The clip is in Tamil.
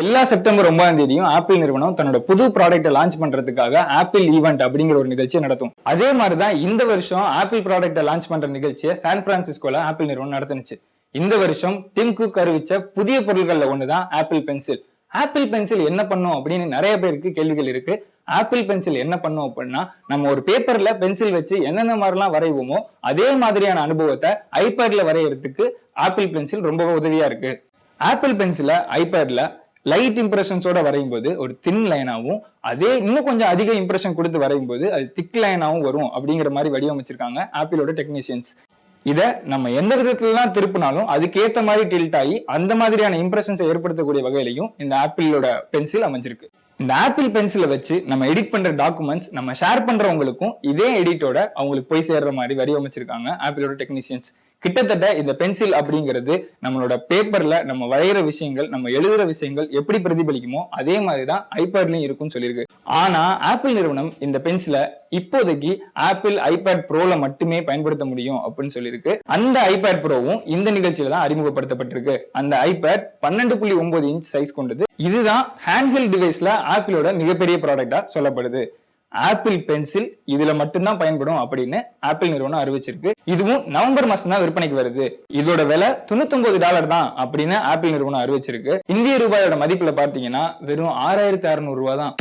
எல்லா செப்டம்பர் ஒன்பதாம் தேதியும் ஆப்பிள் நிறுவனம் தன்னோட புது ப்ராடக்ட்டை லான்ச் பண்றதுக்காக ஆப்பிள் ஈவெண்ட் அப்படிங்கிற ஒரு நிகழ்ச்சியை நடத்தும். அதே மாதிரி தான் இந்த வருஷம் ஆப்பிள் ப்ராடக்ட்டை லான்ச் பண்ற நிகழ்ச்சியை சான் பிரான்சிஸ்கோல ஆப்பிள் நிறுவனம் நடத்துனுச்சு. இந்த வருஷம் டிம் குக் அறிவிச்ச புதிய பொருட்கள்ல ஒண்ணுதான் ஆப்பிள் பென்சில் ஆப்பிள் பென்சில் என்ன பண்ணும் அப்படின்னு நிறைய பேருக்கு கேள்விகள் இருக்கு. ஆப்பிள் பென்சில் என்ன பண்ணும் அப்படின்னா நம்ம ஒரு பேப்பர்ல பென்சில் வச்சு என்னென்ன மாதிரிலாம் வரைவோமோ அதே மாதிரியான அனுபவத்தை ஐபேட்ல வரைகிறதுக்கு ஆப்பிள் பென்சில் ரொம்ப உதவியா இருக்கு. ஆப்பிள் பென்சிலை ஐபேட்ல லைட் இம்ப்ரெஷன்ஸோட வரையும் போது ஒரு தின் லைனாவும் அதே இன்னும் கொஞ்சம் அதிக இம்ப்ரெஷன் கொடுத்து வரையும் போது அது திக் லைனாவும் வரும் அப்படிங்கிற மாதிரி வடிவமைச்சிருக்காங்க ஆப்பிளோட டெக்னீஷியன்ஸ் இதை நம்ம எந்த விதத்துலலாம் திருப்பினாலும் அதுக்கேற்ற மாதிரி டில்ட் ஆகி அந்த மாதிரியான இம்ப்ரெஷன்ஸை ஏற்படுத்தக்கூடிய வகையிலையும் இந்த ஆப்பிளோட பென்சில் அமைஞ்சிருக்கு. இந்த ஆப்பிள் பென்சிலை வச்சு நம்ம எடிட் பண்ற டாக்குமெண்ட்ஸ் நம்ம ஷேர் பண்றவங்களுக்கும் இதே எடிட்டோட அவங்களுக்கு போய் சேர்ற மாதிரி வடிவமைச்சிருக்காங்க ஆப்பிளோட டெக்னீஷியன்ஸ் கிட்டத்தட்ட இந்த பென்சில் அப்படிங்கிறது நம்மளோட பேப்பர்ல நம்ம வரைகிற விஷயங்கள் நம்ம எழுதுற விஷயங்கள் எப்படி பிரதிபலிக்குமோ அதே மாதிரி தான் ஐபேட்லயும் இருக்கும்னு சொல்லியிருக்கு. ஆனா ஆப்பிள் நிறுவனம் இந்த பென்சிலை இப்போதைக்கு ஆப்பிள் ஐபேட் ப்ரோல மட்டுமே பயன்படுத்த முடியும் அப்படின்னு சொல்லியிருக்கு. அந்த ஐபேட் ப்ரோவும் இந்த நிகழ்ச்சியில தான் அறிமுகப்படுத்தப்பட்டிருக்கு. அந்த ஐபேட் பன்னெண்டு புள்ளி ஒன்பது இன்ச் சைஸ் கொண்டது. இதுதான் ஹேண்ட்ஹெல் டிவைஸ்ல ஆப்பிளோட மிகப்பெரிய ப்ராடக்டா சொல்லப்படுது. ஆப்பிள் பென்சில் இதுல மட்டும்தான் பயன்படும் அப்படின்னு ஆப்பிள் நிறுவனம் அறிவிச்சிருக்கு. இதுவும் நவம்பர் மாசம் தான் விற்பனைக்கு வருது. இதோட விலை தொண்ணூத்தொன்பது டாலர் தான் அப்படின்னு ஆப்பிள் நிறுவனம் அறிவிச்சிருக்கு. இந்திய ரூபாயோட மதிப்புல பாத்தீங்கன்னா வெறும் ஆறாயிரத்தி அறுநூறு ரூபாய் தான்.